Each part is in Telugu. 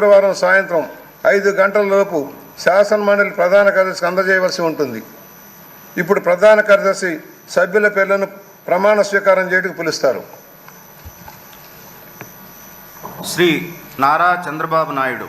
శుక్రవారం సాయంత్రం ఐదు గంటల లోపు శాసనమండలి ప్రధాన కార్యదర్శికి అందజేయవలసి ఉంటుంది. ఇప్పుడు ప్రధాన కార్యదర్శి సభ్యుల పేర్లను ప్రమాణ స్వీకారం చేయడానికి పిలుస్తారు. శ్రీ నారా చంద్రబాబు నాయుడు.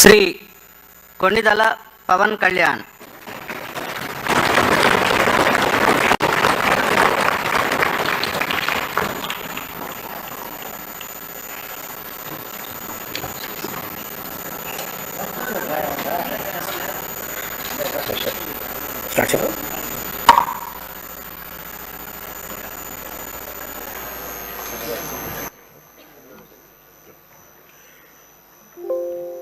శ్రీ కొన్నిదల పవన్ కళ్యాణ్.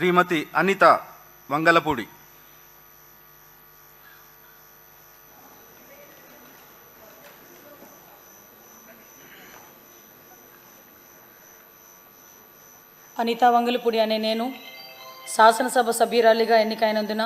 శ్రీమతి అనిత వంగలపూడి అనితా వంగులపూడి అనే నేను శాసనసభ సభ్యురాలిగా ఎన్నికైనందున